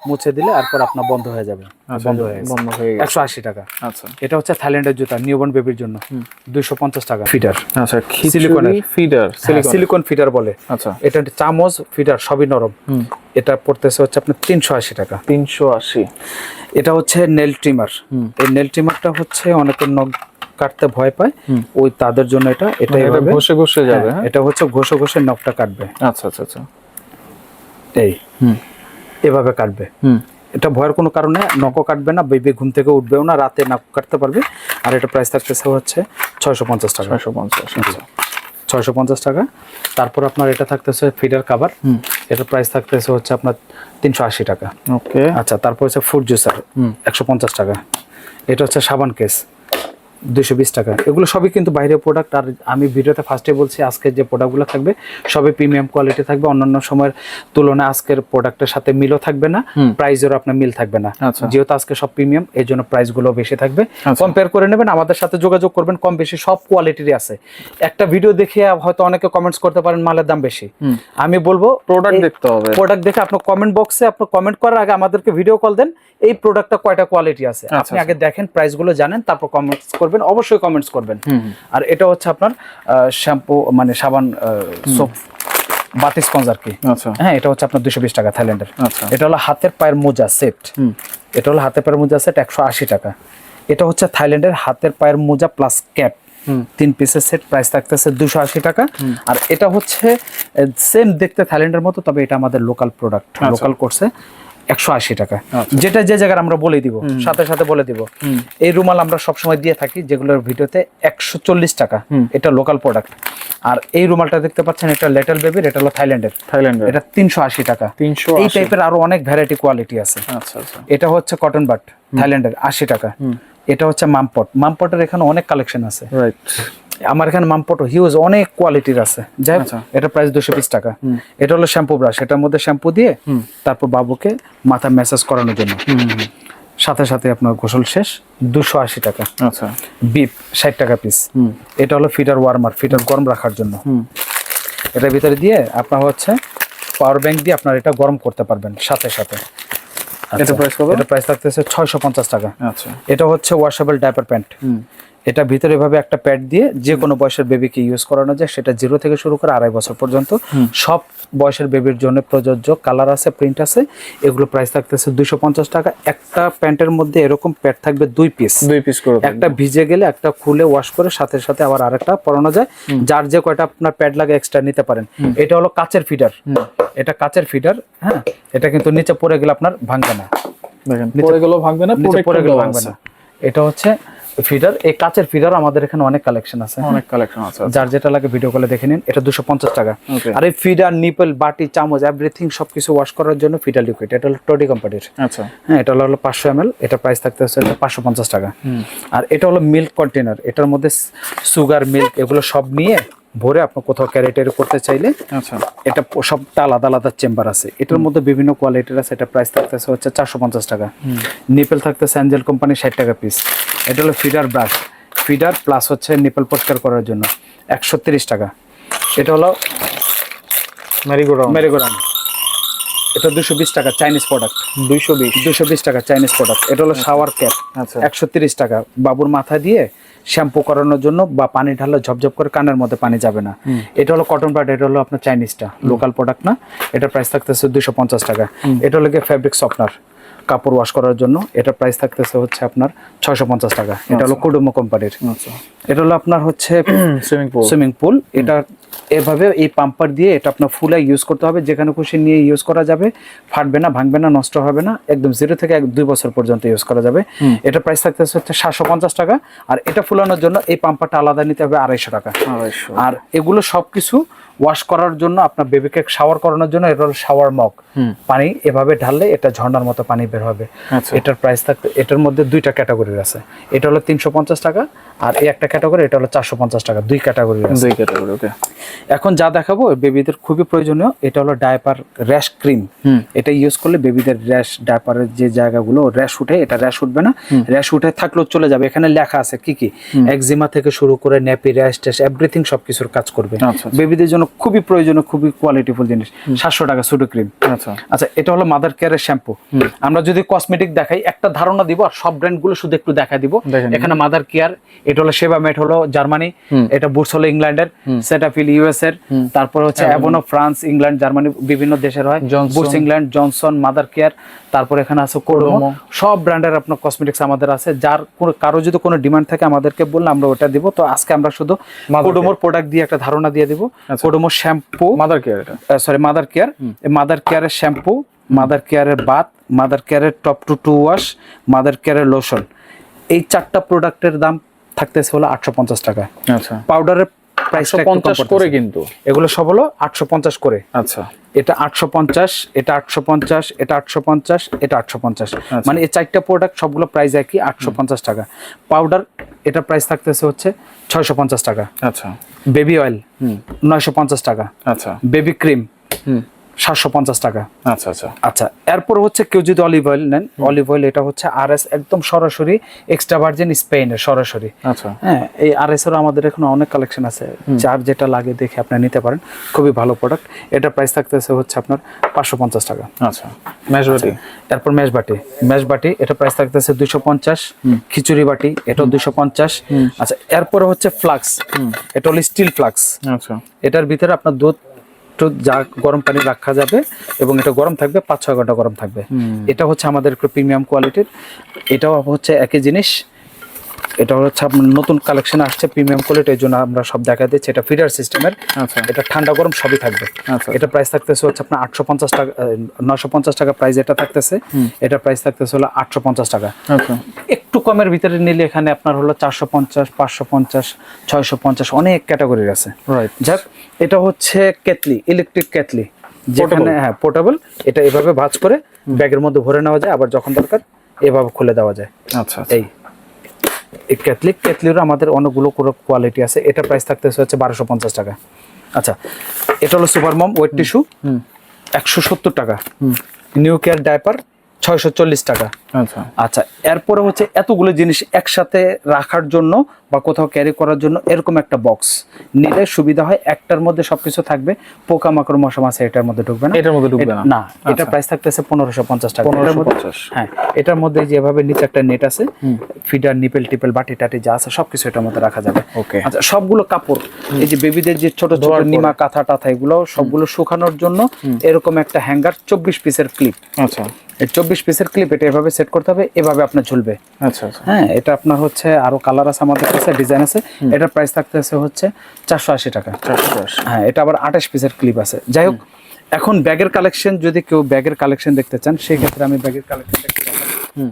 Speaker 1: মুছে দিলে এরপর আপনার বন্ধ হয়ে যাবে। বন্ধ হয়ে গেছে।
Speaker 2: বন্ধ হয়ে গেছে।
Speaker 1: একশো আশি টাকা।
Speaker 2: আচ্ছা।
Speaker 1: এটা হচ্ছে থাইল্যান্ডের জুতা নিউবর্ন বেবির জন্য। দুইশো পঞ্চাশ টাকা ফিটার।
Speaker 2: আচ্ছা
Speaker 1: সিলিকনের।
Speaker 2: সিলিকনের ফিডার সিলিকন।
Speaker 1: সিলিকন ফিটার বলে।
Speaker 2: আচ্ছা।
Speaker 1: এটা চামচ ফিটার সবই নরম। এটা পড়তেছে হচ্ছে আপনার তিনশো আশি টাকা।
Speaker 2: তিনশো আশি।
Speaker 1: এটা হচ্ছে নেল ট্রিমার। এই নেল ট্রিমারটা হচ্ছে অনেকের নখ কাটতে ভয় পায় ওই তাদের জন্য এটা এটা
Speaker 2: মানে
Speaker 1: এভাবে
Speaker 2: ঘষে ঘষে যাবে
Speaker 1: হ্যাঁ,
Speaker 2: হ্যাঁ
Speaker 1: এটা হচ্ছে ঘষে ঘষে নখটা কাটবে।
Speaker 2: আচ্ছা আচ্ছা আচ্ছা।
Speaker 1: এই।
Speaker 2: হুম।
Speaker 1: এভাবে কাটবে।
Speaker 2: হুম।
Speaker 1: এটা ভয়ের কোনো কারণে নখও কাটবে না বেবি ঘুম থেকে উঠবেও না রাতে নখ কাটতে পারবে। আর এটা প্রাইস থাকতেছে হচ্ছে ছয়শো পঞ্চাশ টাকা।
Speaker 2: ছয়শো পঞ্চাশ আচ্ছা।
Speaker 1: ছয়শো পঞ্চাশ টাকা। তারপর আপনার এটা থাকতেছে ফিডার কাভার
Speaker 2: হুম।
Speaker 1: এটার প্রাইস থাকতেছে হচ্ছে আপনার তিনশো আশি টাকা।
Speaker 2: ওকে
Speaker 1: আচ্ছা তারপর হচ্ছে ফুড জুসার
Speaker 2: হুম।
Speaker 1: একশো পঞ্চাশ টাকা। এটা হচ্ছে সাবান কেস দুশো বিশ টাকা। এগুলো সবই কিন্তু বাইরের প্রোডাক্ট আর আমি ভিডিওতে ফার্স্টে বলছি আজকের যে প্রোডাক্টগুলো থাকবে সবই প্রিমিয়াম কোয়ালিটি থাকবে। অন্যান্য সময়ের তুলনায় আজকের প্রোডাক্টের সাথে মিলও থাকবে না। প্রাইসেরও আপনার মিল থাকবে না।
Speaker 2: আচ্ছা।
Speaker 1: যেহেতু আজকে সব প্রিমিয়াম এই জন্য প্রাইসগুলো বেশি থাকবে।
Speaker 2: আচ্ছা।
Speaker 1: কম্পেয়ার করে নেবেন আমাদের সাথে যোগাযোগ করবেন। কম বেশি সব কোয়ালিটিরই আছে। একটা ভিডিও দেখে হয়তো অনেকে কমেন্টস করতে পারেন মালের দাম বেশি। আমি বলব
Speaker 2: প্রোডাক্ট দেখতে হবে।
Speaker 1: প্রোডাক্ট দেখে আপনার কমেন্ট বক্সে আপনার কমেন্ট করার আগে আমাদেরকে ভিডিও কল দেন। এই প্রোডাক্টটা কয়টা কোয়ালিটি আছে?
Speaker 2: আচ্ছা,
Speaker 1: আপনি আগে দেখেন প্রাইসগুলো জানেন তারপর কমেন্টস করবেন অবশ্যই কমেন্টস করবেন। আর এটা হচ্ছে আপনার শ্যাম্পু মানে সাবান সোপ বাতি স্পঞ্জ আর কি।
Speaker 2: আচ্ছা।
Speaker 1: হ্যাঁ এটা হচ্ছে আপনার দুশো বিশ টাকা থাইল্যান্ডের
Speaker 2: আচ্ছা।
Speaker 1: এটা হলো হাতের পায়ের মোজা সেট এটা হলো হাতের পায়ের মোজা সেট একশো আশি টাকা। এটা হচ্ছে থাইল্যান্ডের হাতের পায়ের মোজা প্লাস ক্যাপ
Speaker 2: হুম।
Speaker 1: তিন পিসের সেট প্রাইস থাকতেছে দুশো আশি টাকা। আর এটা হচ্ছে সেম দেখতে থাইল্যান্ডের মতো তবে এটা আমাদের লোকাল প্রোডাক্ট। লোকাল করছে একশো আশি টাকা।
Speaker 2: আচ্ছা।
Speaker 1: যেটা যে জায়গায় আমরা বলে দিব সাথে সাথে বলে দিব। এই রুমাল আমরা সবসময় দিয়ে থাকি যেগুলোর ভিডিওতে একশো চল্লিশ টাকা। এটা লোকাল প্রোডাক্ট আর এই রুমালটা দেখতে পাচ্ছেন এটা লেটেল বেবির এটা হলো থাইল্যান্ডের
Speaker 2: থাইল্যান্ডের
Speaker 1: এটা তিনশো আশি টাকা।
Speaker 2: তিনশো
Speaker 1: এই টাইপের আরও অনেক ভ্যারাইটি কোয়ালিটি আছে।
Speaker 2: আচ্ছা আচ্ছা।
Speaker 1: এটা হচ্ছে কটন বাট থাইল্যান্ডের আশি টাকা। এটা হচ্ছে মামপট মামপটের এখানে অনেক কালেকশন আছে।
Speaker 2: রাইট
Speaker 1: আমার এখানে মামপট হিউজ অনেক কোয়ালিটির আছে। যাই
Speaker 2: আচ্ছা।
Speaker 1: এটা প্রাইস দুশো বিশ টাকা। এটা হলো শ্যাম্পু ব্রাশ এটার মধ্যে শ্যাম্পু দিয়ে তারপর বাবুকে মাথা ম্যাসাজ করানোর জন্য। সাথে সাথে আপনার গোসল শেষ দুশো আশি টাকা।
Speaker 2: আচ্ছা।
Speaker 1: বিপ ষাট টাকা পিস এটা হলো ফিটার ওয়ার্মার ফিটার গরম রাখার জন্য।
Speaker 2: হুম।
Speaker 1: এটার ভিতরে দিয়ে আপনার হচ্ছে পাওয়ার ব্যাংক দিয়ে আপনার এটা গরম করতে পারবেন সাথে সাথে।
Speaker 2: এটা প্রাইস কত?
Speaker 1: এটা প্রাইস থাকতেছে ছয়শো পঞ্চাশ টাকা।
Speaker 2: আচ্ছা।
Speaker 1: এটা হচ্ছে ওয়াশেবল ডাইপার প্যান্ট
Speaker 2: হুম।
Speaker 1: এটা ভিতরে এভাবে একটা প্যাড দিয়ে যে কোনো বয়সের বেবিকে ইউজ করানো যায় সেটা জিরো থেকে শুরু করে আড়াই বছর পর্যন্ত। সব বয়সের বেবির জন্য প্রযোজ্য কালার আছে প্রিন্ট আছে এগুলো প্রাইস থাকতেছে দুইশো পঞ্চাশ টাকা। একটা প্যান্টের মধ্যে এরকম প্যাড থাকবে দুই পিস
Speaker 2: দুই পিস করে
Speaker 1: একটা ভিজে গেলে একটা খুলে ওয়াশ করে সাথে সাথে আবার আরেকটা পরানো যায়। যার যে কয়টা আপনার প্যাড লাগে এক্সট্রা নিতে পারেন। এটা হলো কাচের ফিডার এটা কাচের ফিডার হ্যাঁ? এটা কিন্তু নিচে পড়ে গেলে আপনার ভাঙবে না।
Speaker 2: পড়ে গেল ভাঙবে না
Speaker 1: পড়ে গেলে ভাঙবে না। এটা হচ্ছে ফিডার এই কাচের ফিডার আমাদের এখানে অনেক কালেকশন আছে।
Speaker 2: অনেক কালেকশন আছে আচ্ছা।
Speaker 1: যার যেটা লাগে ভিডিও কলে দেখে নিন এটা দুশো পঞ্চাশ টাকা। আর এই ফিডার নিপল বাটি চামচ এভরিথিং সবকিছু ওয়াশ করার জন্য ফিডার লিকুইড এটা হলো টোডি কোম্পানির
Speaker 2: আচ্ছা।
Speaker 1: হ্যাঁ এটা হলো পাঁচশো এম এল এটা প্রাইস থাকতে হচ্ছে পাঁচশো পঞ্চাশ টাকা। আর এটা হলো মিল্ক কন্টেনার এটার মধ্যে সুগার মিল্ক এগুলো সব নিয়ে ভরে আপনি কোথাও ক্যারেটের করতে চাইলে
Speaker 2: আচ্ছা।
Speaker 1: এটা সবটা আলাদা আলাদা চেম্বার আছে। এটার মধ্যে বিভিন্ন কোয়ালিটির আছে। এটা প্রাইস থাকতেছে হচ্ছে চারশো পঞ্চাশ টাকা। নিপেল থাকতেছে অ্যাঞ্জেল কোম্পানি ষাট টাকা পিস এটা হলো ফিডার ব্রাশ ফিডার প্লাস হচ্ছে নিপেল পরিষ্কার করার জন্য। একশো টাকা। এটা হলো
Speaker 2: মেরিগোরাউন্ড
Speaker 1: মেরিগোরান এটা দুশো বিশ টাকা চাইনিজ প্রোডাক্ট
Speaker 2: দুইশো বিশ।
Speaker 1: দুশো বিশ টাকা চাইনিজ প্রোডাক্ট এটা হলো শাওয়ার ক্যাপ
Speaker 2: আচ্ছা।
Speaker 1: একশো তিরিশ টাকা। বাবুর মাথা দিয়ে শ্যাম্পু করানোর জন্য বা পানি ঢাললে ঝপঝপ করে কানের মধ্যে পানি যাবে না। এটা হলো কটন প্যাড এটা হলো আপনার চাইনিজটা লোকাল প্রোডাক্ট না। এটা প্রাইস থাকতেছে দুশো পঞ্চাশ টাকা। এটা হলো গিয়ে ফ্যাব্রিক সফটনার কাপড় ওয়াশ করার জন্য এটা প্রাইস থাকতেছে হচ্ছে আপনার ছয়শো পঞ্চাশ টাকা। এটা হলো কুডুমো কোম্পানির।
Speaker 2: আচ্ছা।
Speaker 1: এটা হলো আপনার হচ্ছে
Speaker 2: সুইমিং পুল
Speaker 1: সুইমিং পুল এটা এভাবে এই পাম্পার দিয়ে এটা আপনার ফুলে ইউজ করতে হবে। যেখানে খুশি নিয়ে ইউজ করা যাবে। ফাটবে না ভাঙবে না নষ্ট হবে না। একদম জিরো থেকে এক দুই বছর পর্যন্ত ইউজ করা যাবে। এটা প্রাইস থাকতেছে হচ্ছে সাতশো পঞ্চাশ টাকা। আর এটা ফুলানোর জন্য এই পাম্পারটা আলাদা নিতে হবে আড়াইশো টাকা। আর এগুলো সবকিছু ওয়াশ করার জন্য আপনার বেবিকে শাওয়ার করানোর জন্য এটা হলো শাওয়ার মগ পানি এভাবে ঢাললে এটা ঝর্ণার মতো পানি বের হবে।
Speaker 2: আচ্ছা।
Speaker 1: এটার প্রাইস থাকবে এটার মধ্যে দুইটা ক্যাটাগরির আছে। এটা হলো তিনশো পঞ্চাশ টাকা আর এই একটা ক্যাটাগরি এটা হলো চারশো পঞ্চাশ টাকা দুই ক্যাটাগরির আছে।
Speaker 2: দুই ক্যাটাগরি ওকে
Speaker 1: এখন যা দেখাবো বেবিদের খুবই প্রয়োজনীয় এটা হলো ডায়াপার র্যাশ ক্রিম এটা ইউজ করলে বেবিদের র্যাশ ডায়াপারের যে জায়গাগুলো র্যাশ উঠে এটা র্যাশ উঠবে না। র্যাশ উঠে থাকলেও চলে যাবে। এখানে লেখা আছে কি কি? একজিমা থেকে শুরু করে ন্যাপি র্যাশ ট্যাশ এভরিথিং সবকিছুর কাজ করবে।
Speaker 2: আচ্ছা, আচ্ছা।
Speaker 1: বেবিদের জন্য খুবই প্রয়োজনীয় খুবই কোয়ালিটিফুল জিনিস। সাতশো টাকা সুডো ক্রিম
Speaker 2: আচ্ছা।
Speaker 1: আচ্ছা এটা হলো মাদার কেয়ারের শ্যাম্পু আমরা যদি কসমেটিক দেখাই একটা ধারণা দিব আর সব ব্র্যান্ডগুলো শুধু একটু দেখা দিব এখানে মাদার কেয়ার এটা হলো সেবা মেট হলো জার্মানি এটা বুটস হলো ইংল্যান্ডের সেটাফিল ইউএস এর তারপর হচ্ছে অ্যাবোনো ফ্রান্স ইংল্যান্ড জার্মানি বিভিন্ন দেশের হয়। Boots England Johnson mother care তারপর এখানে আছে কোডোমো
Speaker 2: কোডোমো।
Speaker 1: সব ব্র্যান্ডের আপনার কসমেটিক্স আমাদের আছে। যার কোনো কারও যদি কোনো ডিমান্ড থাকে আমাদেরকে বললে আমরা ওটা দিব। তো আজকে আমরা শুধু কোডোমোর প্রোডাক্ট দিয়ে একটা ধারণা দিয়ে দিব। কোডোমোর shampoo
Speaker 2: mother care
Speaker 1: sorry mother care mother কেয়ারের শ্যাম্পু মাদার কেয়ারের বাথ মাদার কেয়ারের top to toe wash mother কেয়ারের লোশন এই চারটা প্রোডাক্টের দাম থাকতেছে হলো আটশো পঞ্চাশ টাকা।
Speaker 2: আচ্ছা।
Speaker 1: পাউডারের প্রাইস
Speaker 2: পঞ্চাশ করে কিন্তু?
Speaker 1: এগুলো সব হলো আটশো পঞ্চাশ করে।
Speaker 2: আচ্ছা।
Speaker 1: এটা আটশো পঞ্চাশ এটা আটশো পঞ্চাশ এটা আটশো পঞ্চাশ এটা আটশো পঞ্চাশ। মানে এই চারটা প্রোডাক্ট সবগুলো প্রাইস একই আটশো পঞ্চাশ টাকা। পাউডার এটা প্রাইস থাকতেছে হচ্ছে ছয়শো পঞ্চাশ টাকা।
Speaker 2: আচ্ছা।
Speaker 1: বেবি অয়েল
Speaker 2: হুম।
Speaker 1: নয়শো পঞ্চাশ টাকা।
Speaker 2: আচ্ছা।
Speaker 1: বেবি ক্রিম
Speaker 2: হুম।
Speaker 1: সাতশো পঞ্চাশ টাকা।
Speaker 2: আচ্ছা আচ্ছা।
Speaker 1: আচ্ছা এরপর হচ্ছে কেউ যদি অলিভ অয়েল নেন অলিভ অয়েল এটা হচ্ছে আর এস একদম সরাসরি এক্সট্রা ভার্জিন স্পেনের সরাসরি।
Speaker 2: আচ্ছা।
Speaker 1: হ্যাঁ এই আর এস আমাদের এখানে অনেক কালেকশন আছে। যার যেটা লাগে দেখে আপনি নিতে পারেন। খুবই ভালো প্রোডাক্ট এটা প্রাইস থাকতেছে হচ্ছে আপনার পাঁচশো পঞ্চাশ টাকা।
Speaker 2: আচ্ছা মেজরিটি
Speaker 1: এরপর ম্যাশ বাটি ম্যাশ বাটি এটা প্রাইস থাকতেছে দুইশো পঞ্চাশ। খিচুড়ি বাটি এটাও দুইশো পঞ্চাশ। আচ্ছা এরপরে হচ্ছে ফ্লাক্স। এটা হলো স্টিল ফ্লাক্স
Speaker 2: আচ্ছা।
Speaker 1: এটার ভিতরে আপনার দুধ টুধ যা গরম পানি রাখা যাবে এবং এটা গরম থাকবে পাঁচ ছয় ঘণ্টা গরম থাকবে। এটা হচ্ছে আমাদের একটু প্রিমিয়াম কোয়ালিটির এটাও হচ্ছে একই জিনিস। এটা হচ্ছে আপনার নতুন কালেকশন আসছে প্রিমিয়াম কোয়ালিটি এই জন্য আমরা সব দেখা দিচ্ছি। এটা ফিডার সিস্টেমের
Speaker 2: আচ্ছা।
Speaker 1: এটা ঠান্ডা গরম সবই থাকবে।
Speaker 2: আচ্ছা।
Speaker 1: এটা প্রাইস থাকতেছে হচ্ছে আপনার আটশো পঞ্চাশ টাকা নশো পঞ্চাশ টাকা প্রাইস এটা থাকতেছে। এটা প্রাইস থাকতেছে হলো আটশো পঞ্চাশ টাকা।
Speaker 2: আচ্ছা।
Speaker 1: একটু কমের ভিতরে নিলে এখানে আপনার হলো চারশো পঞ্চাশ পাঁচশো পঞ্চাশ ছয়শো পঞ্চাশ অনেক ক্যাটাগরির আছে।
Speaker 2: রাইট
Speaker 1: যাক এটা হচ্ছে কেটলি ইলেকট্রিক কেটলি। যেখানে হ্যাঁ পোর্টেবল এটা এভাবে ভাঁজ করে ব্যাগের মধ্যে ভরে নেওয়া যায় আবার যখন দরকার এভাবে খুলে দেওয়া যায়।
Speaker 2: আচ্ছা।
Speaker 1: এই। এই ক্যাথলিক কেটলিরও আমাদের অনেকগুলো করে কোয়ালিটি আছে। এটা প্রাইস থাকতে হচ্ছে বারোশো পঞ্চাশ টাকা। আচ্ছা এটা হলো সুপার মম ওয়েট টিস্যু একশো সত্তর টাকা। নিউ কেয়ার ডাইপার ছয়শো চল্লিশ টাকা।
Speaker 2: আচ্ছা।
Speaker 1: আচ্ছা এরপরে হচ্ছে এতগুলো জিনিস একসাথে রাখার জন্য বা কোথাও ক্যারি করার জন্য এরকম একটা বক্স নিলে সুবিধা হয় একটার মধ্যে সবকিছু থাকবে পোকামাকড় মশা মাছে এটার মধ্যে ঢুকবে না।
Speaker 2: এটার মধ্যে ঢুকবে না।
Speaker 1: এটা প্রাইস থাকতেছে পনেরোশো পঞ্চাশ টাকা। এটার মধ্যে-
Speaker 2: 1550
Speaker 1: হ্যাঁ এটার মধ্যে যেভাবে নিচে একটা নেট আছে ফিডার নিপেল টিপেল বাটি টাটি যা আছে সবকিছু এটার মধ্যে রাখা যাবে।
Speaker 2: ওকে
Speaker 1: আচ্ছা সবগুলো কাপড় এই যে বেবিদের যে ছোট ছোট নিমা কাঁথা টাথা এগুলো সবগুলো শুকানোর জন্য এরকম একটা হ্যাঙ্গার চব্বিশ পিসের ক্লিপ
Speaker 2: আচ্ছা।
Speaker 1: চব্বিশ পিসের ক্লিপ এটা এভাবে সেট করতে হবে এভাবে আপনার ঝুলবে।
Speaker 2: আচ্ছা আচ্ছা।
Speaker 1: হ্যাঁ এটা আপনার হচ্ছে আরও কালার আছে আমাদের কাছে ডিজাইন আছে। এটার প্রাইস থাকতেছে হচ্ছে চারশো আশি টাকা। হ্যাঁ এটা আবার আঠাশ পিসের ক্লিপ আছে। যাই হোক এখন ব্যাগের কালেকশন যদি কেউ ব্যাগের কালেকশন দেখতে চান সেক্ষেত্রে আমি ব্যাগের কালেকশন দেখতে
Speaker 2: হুম।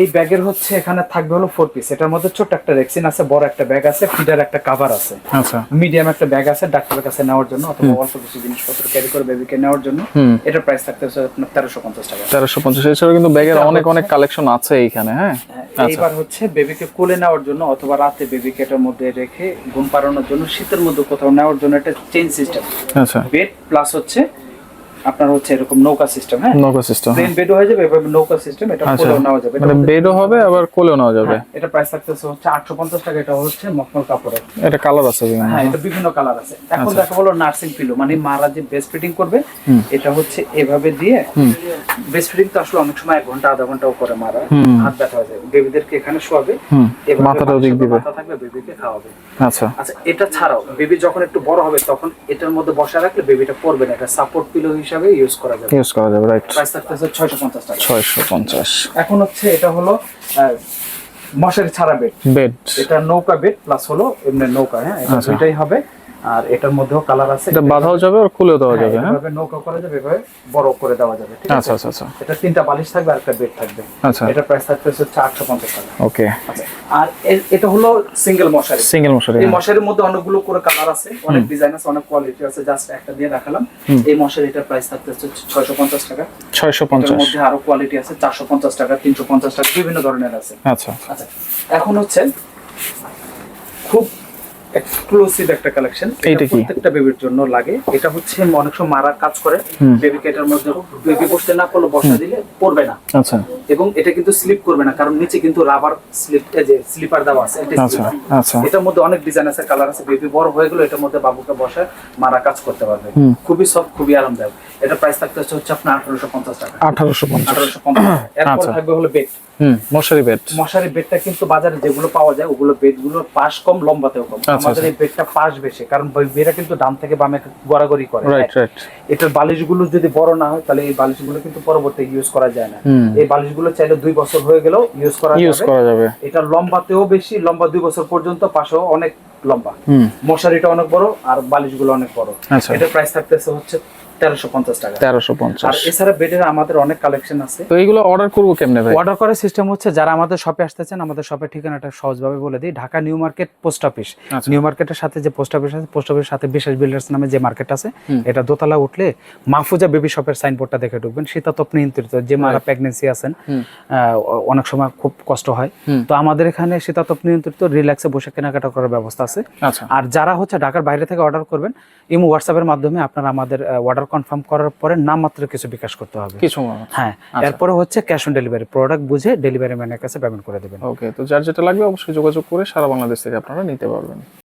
Speaker 1: এই ব্যাগের হচ্ছে এখানে থাকবে হলো ফোর পিস এটার মধ্যে ছোট্ট একটা রেক্সিন আছে বড় একটা ব্যাগ আছে ফিডার একটা কাভার আছে।
Speaker 2: আচ্ছা।
Speaker 1: মিডিয়াম একটা ব্যাগ আছে ডাক্তারের কাছে নেওয়ার জন্য অথবা অল্প কিছু জিনিসপত্র ক্যারি করে বেবিকে নেওয়ার জন্য। এটার প্রাইস থাকতেছে আপনার তেরোশো পঞ্চাশ টাকা।
Speaker 2: তেরোশো পঞ্চাশ। এছাড়াও কিন্তু ব্যাগের অনেক অনেক কালেকশন আছে এইখানে হ্যাঁ? আচ্ছা।
Speaker 1: এইবার হচ্ছে বেবিকে কোলে নেওয়ার জন্য অথবা রাতে বেবিকে এটার মধ্যে রেখে ঘুম পাড়ানোর জন্য শীতের মধ্যে কোথাও নেওয়ার জন্য একটা চেইন সিস্টেম
Speaker 2: আচ্ছা।
Speaker 1: বেড প্লাস হচ্ছে আপনার হচ্ছে এরকম নৌকা সিস্টেম হ্যাঁ?
Speaker 2: নৌকা সিস্টেম
Speaker 1: প্লেন বেডও হয়ে যাবে এভাবে নৌকা সিস্টেম এটা
Speaker 2: আচ্ছা।
Speaker 1: কোলেও নেওয়া যাবে
Speaker 2: মানে বেডও হবে আবার কোলেও নেওয়া যাবে।
Speaker 1: হ্যাঁ, এটা প্রাইস থাকতেছে হচ্ছে আটশো পঞ্চাশ টাকা এটা হচ্ছে মখমল কাপড়ের।
Speaker 2: এটা কালার আছে
Speaker 1: হ্যাঁ এটা বিভিন্ন কালার আছে। এখন
Speaker 2: আচ্ছা।
Speaker 1: দেখা হলো নার্সিং পিলো মানে মারা যে বেস্ট ফিটিং করবে এটা হচ্ছে এভাবে দিয়ে বেস্ট ফিটিং তো আসলে অনেক সময় এক ঘণ্টা আধা ঘন্টাও করে মারা হাত ব্যথা হয়ে যায়। বেবিদেরকে এখানে শোয়াবে এভাবে
Speaker 2: দিক দিবে।
Speaker 1: মাথা থাকবে বেবিকে খাওয়াবে।
Speaker 2: আচ্ছা।
Speaker 1: আচ্ছা এটা ছাড়াও বেবি যখন একটু বড় হবে তখন এটার মধ্যে বসা রাখলে বেবিটা পড়বে না এটা সাপোর্ট পিলো হিসাবে ইউজ করা যাবে।
Speaker 2: ইউজ করা যাবে রাইট
Speaker 1: প্রাইস থাকতেছে ছয়শো পঞ্চাশ টাকা।
Speaker 2: ছয়শো পঞ্চাশ।
Speaker 1: এখন হচ্ছে এটা হলো আহ, মশারি ছাড়া বেড
Speaker 2: বেড
Speaker 1: এটা নৌকা বেড প্লাস হলো এমনি নৌকা হ্যাঁ? এটা
Speaker 2: আচ্ছা।
Speaker 1: দুইটাই হবে। আর এটার মধ্যেও কালার আছে।
Speaker 2: এটা বাঁধাও যাবে আর খুলেও দেওয়া
Speaker 1: হ্যাঁ,
Speaker 2: যাবে হ্যাঁ?
Speaker 1: এভাবে নৌকা করা যাবে এভাবে বড় করে দেওয়া যাবে ঠিক আছে?
Speaker 2: আচ্ছা আচ্ছা আচ্ছা।
Speaker 1: এটা তিনটা বালিশ থাকবে আর একটা বেড থাকবে।
Speaker 2: আচ্ছা।
Speaker 1: এটা প্রাইস থাকবে হচ্ছে আটশো পঞ্চাশ টাকা।
Speaker 2: ওকে।
Speaker 1: আচ্ছা আর এটা হলো সিঙ্গেল মশারি।
Speaker 2: সিঙ্গেল মশারি
Speaker 1: এই মশারির মধ্যে অনেকগুলো করে কালার আছে অনেক ডিজাইন আছে অনেক কোয়ালিটি আছে জাস্ট একটা দিয়ে দেখালাম। এই মশারিটার প্রাইস হচ্ছে ছয়শো পঞ্চাশ টাকা।
Speaker 2: ছয়শো
Speaker 1: এটার
Speaker 2: পঞ্চাশ
Speaker 1: মধ্যে আরও কোয়ালিটি আছে চারশো পঞ্চাশ টাকা তিনশো পঞ্চাশ টাকা বিভিন্ন ধরনের আছে।
Speaker 2: আচ্ছা।
Speaker 1: আচ্ছা এখন হচ্ছে খুব এক্সক্লুসিভ একটা কালেকশন
Speaker 2: এইটা কি?
Speaker 1: প্রত্যেকটা বেবির জন্য লাগে। এটা হচ্ছে অনেক সময় মারা কাজ করে।
Speaker 2: হুম।
Speaker 1: বেবিকে এটার মধ্যে বেবি বসতে না করলে বসা দিলে পড়বে না।
Speaker 2: আচ্ছা।
Speaker 1: এবং এটা কিন্তু স্লিপ করবে না কারণ নিচে কিন্তু রাবার স্লিপ যে স্লিপার দেওয়া আছে এটা
Speaker 2: আচ্ছা আচ্ছা।
Speaker 1: এটার মধ্যে অনেক ডিজাইন আছে কালার আছে। বেবি বড় হয়ে গেলে এটার মধ্যে বাবুকে বসে মারা কাজ করতে পারবে। খুবই সফট খুবই আরামদায়ক। এটা প্রাইস থাকতে হচ্ছে আপনার আঠারোশো পঞ্চাশ টাকা।
Speaker 2: আঠারোশো পঞ্চাশ।
Speaker 1: আঠারোশো পঞ্চাশ। এরপর
Speaker 2: আচ্ছা।
Speaker 1: থাকবে হলো বেড
Speaker 2: হুম মশারি বেড
Speaker 1: মশারি বেডটা কিন্তু বাজারে যেগুলো পাওয়া যায় ওগুলো পাশ কম লম্বাতেও কম।
Speaker 2: আচ্ছা,
Speaker 1: আমাদের এই বেডটা পাশ বেশি কারণ বেড়া কিন্তু ডান থেকে বামে গড়াগড়ি করে।
Speaker 2: রাইট রাইট
Speaker 1: এটার বালিশগুলো যদি বড় না হয় তাহলে এই বালিশগুলো কিন্তু পরবর্তী ইউজ করা যায় না। এই বালিশগুলো চাইলে দুই বছর হয়ে গেলেও ইউজ করা
Speaker 2: ইউজ করা যাবে।
Speaker 1: এটা লম্বাতেও বেশি লম্বা দুই বছর পর্যন্ত পাশেও অনেক লম্বা।
Speaker 2: হুম।
Speaker 1: মশারিটা অনেক বড় আর বালিশগুলো অনেক বড়।
Speaker 2: আচ্ছা।
Speaker 1: এটার প্রাইস থাকতেছে হচ্ছে তেরোশো পঞ্চাশ টাকা।
Speaker 2: তেরোশো
Speaker 1: আর এছাড়া বেডের আমাদের অনেক কালেকশন আছে।
Speaker 2: তো এইগুলো অর্ডার করব কেমনে ভাই?
Speaker 1: অর্ডার করার সিস্টেম হচ্ছে যারা আমাদের শপে আসতেছেন আমাদের শপের ঠিকানাটা সহজভাবে বলে দিই। Dhaka new market post office.
Speaker 2: আচ্ছা।
Speaker 1: নিউ মার্কেটের সাথে যে পোস্ট অফিস আছে পোস্ট অফিসের সাথে বিশেষ বিল্ডার্স নামে যে মার্কেট আছে এটা দোতলা উঠলে মাহফুজা বেবি শপের সাইনবোর্ডটা দেখে ঢুকবেন। শীতাতপ নিয়ন্ত্রিত যে মারা প্রেগনেন্সি আছেন অনেক সময় খুব কষ্ট হয়। তো আমাদের এখানে শীতাতপ নিয়ন্ত্রিত রিল্যাক্সে বসে কেনাকাটা করার ব্যবস্থা আছে।
Speaker 2: আচ্ছা।
Speaker 1: আর যারা হচ্ছে ঢাকার বাইরে থেকে অর্ডার করবেন ইমো হোয়াটসঅ্যাপের মাধ্যমে আপনারা আমাদের অর্ডার কনফার্ম করার পরে নামমাত্র কিছু বিকাশ করতে হবে।
Speaker 2: কিছু
Speaker 1: হ্যাঁ
Speaker 2: আচ্ছা।
Speaker 1: এরপরে হচ্ছে ক্যাশ অন ডেলিভারি প্রোডাক্ট বুঝে ডেলিভারি ম্যানের কাছে পেমেন্ট করে দেবেন।
Speaker 2: ওকে তো যার যেটা লাগবে অবশ্যই যোগাযোগ করে সারা বাংলাদেশ থেকে আপনারা নিতে পারবেন।